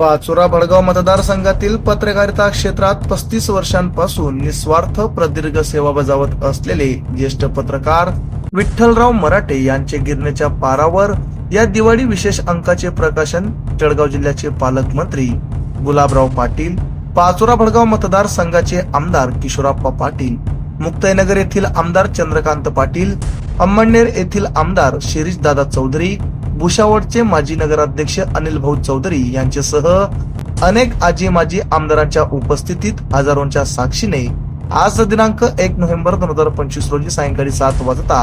पाचोरा भडगाव मतदारसंघातील पत्रकारिता क्षेत्रात पस्तीस वर्षांपासून निस्वार्थ प्रदीर्घ सेवा बजावत असलेले ज्येष्ठ पत्रकार विठ्ठलराव मराठे यांचे गिरणेच्या पारावर या दिवाळी विशेष अंकाचे प्रकाशन जळगाव जिल्ह्याचे पालकमंत्री गुलाबराव पाटील पाचोरा भडगाव मतदारसंघाचे आमदार किशोराप्पा पाटील मुक्ताईनगर येथील आमदार चंद्रकांत पाटील अंमळनेर येथील आमदार शिरीष दादा चौधरी भुसावळचे माजी नगराध्यक्ष अनिल भाऊ चौधरी यांच्यासह अनेक आजी माजी आमदारांच्या उपस्थितीत हजारोंच्या साक्षीने आज दिनांक एक नोव्हेंबर दोन हजार पंचवीस रोजी सायंकाळी सात वाजता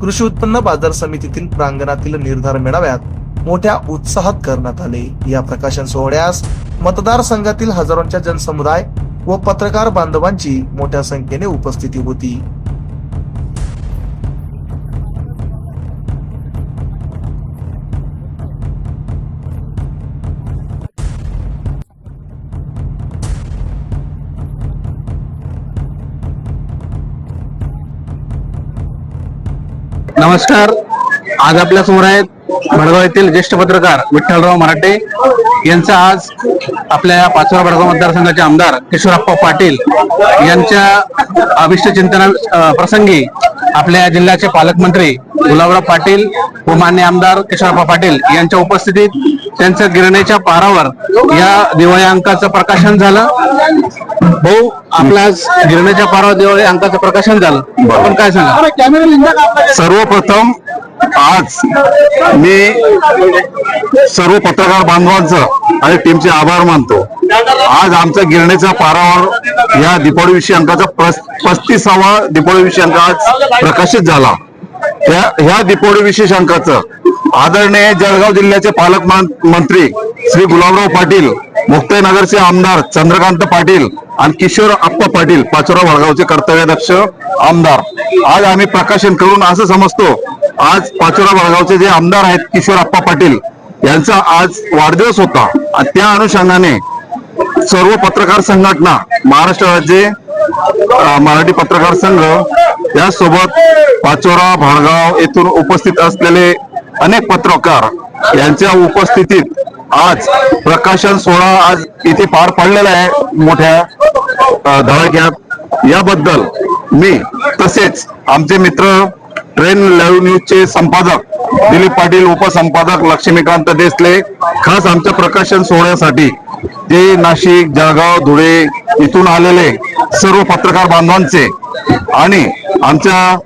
कृषी उत्पन्न बाजार समितीतील प्रांगणातील निर्धार मेळाव्यात मोठ्या उत्साहात करण्यात आले. या प्रकाशन सोहळ्यास मतदारसंघातील हजारोंच्या जनसमुदाय व पत्रकार बांधवांची मोठ्या संख्येने उपस्थिती होती. नमस्कार. आज आपल्यासमोर आहेत भडगाव येथील ज्येष्ठ पत्रकार विठ्ठलराव मराठे. यांचा आज आपल्या पाचवा भडगाव मतदारसंघाचे आमदार किशोरप्पा पाटील यांच्या अभिष्ट चिंतना प्रसंगी आपल्या जिल्ह्याचे पालकमंत्री गुलाबराव पाटील व मान्य आमदार किशोरप्पा पाटील यांच्या उपस्थितीत त्यांच्या गिरणेच्या पारावर या दिवाळी अंकाचं प्रकाशन झालं. भाऊ आपल्या आज गिरणेच्या पारावर दिवाळी अंकाचं प्रकाशन झालं. आपण काय सांगा? सर्वप्रथम आज मी सर्व पत्रकार बांधवांचं आणि टीमचे आभार मानतो. आज आमच्या गिरणीच्या पारावर या दीपावली विषयी अंकाचा पस्तीसावा दीपावली विषयी अंक आज प्रकाशित झाला. त्या ह्या दीपावली विशेष अंकाचं आदरणीय जळगाव जिल्ह्याचे पालकमंत्री श्री गुलाबराव पाटील मुक्ताईनगरचे आमदार चंद्रकांत पाटील आणि किशोर आप्पा पाटील पाचोरा वडगावचे कर्तव्याध्यक्ष आमदार. आज आम्ही प्रकाशन करून असं समजतो आज पाचोरा वडगावचे जे आमदार आहेत किशोर आप्पा पाटील यांचा आज वाढदिवस होता. आणि त्या अनुषंगाने सर्व पत्रकार संघटना महाराष्ट्र राज्य मराठी पत्रकार संघ यासोबत पाचोरा भाडगाव येथून उपस्थित असलेले अनेक पत्रकार यांच्या उपस्थितीत आज प्रकाशन सोहळा आज इथे पार पडलेला आहे मोठ्या धडाक्यात याबद्दल मी तसेच आमचे मित्र ट्रेन लाईव्ह न्यूजचे संपादक दिलीप पाटील उपसंपादक लक्ष्मीकांत देसले खास आमच्या प्रकाशन सोहळ्यासाठी ते नाशिक जळगाव धुळे इथून आलेले सर्व पत्रकार बांधवांचे आणि आमच्या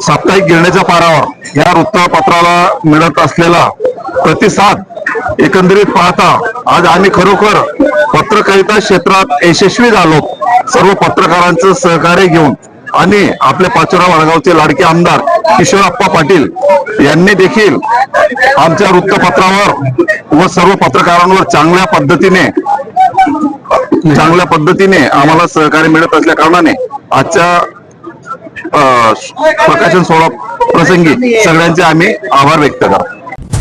साप्ताहिक गिरण्याच्या पारावर या वृत्तपत्राला मिळत असलेला प्रतिसाद एकंदरीत पाहता आज आम्ही खरोखर पत्रकारिता क्षेत्रात यशस्वी झालो. सर्व पत्रकारांचं सहकार्य घेऊन आणि आपले पाचोरा वडगावचे लाडके आमदार किशोरप्पा पाटील यांनी देखील आमच्या वृत्तपत्रावर व सर्व पत्रकारांवर चांगल्या पद्धतीने चांगल्या पद्धतीने आम्हाला सहकार्य मिळत असल्या कारणाने आजच्या प्रकाशन सोहळा प्रसंगी सगळ्यांचे आम्ही आभार व्यक्त करतो.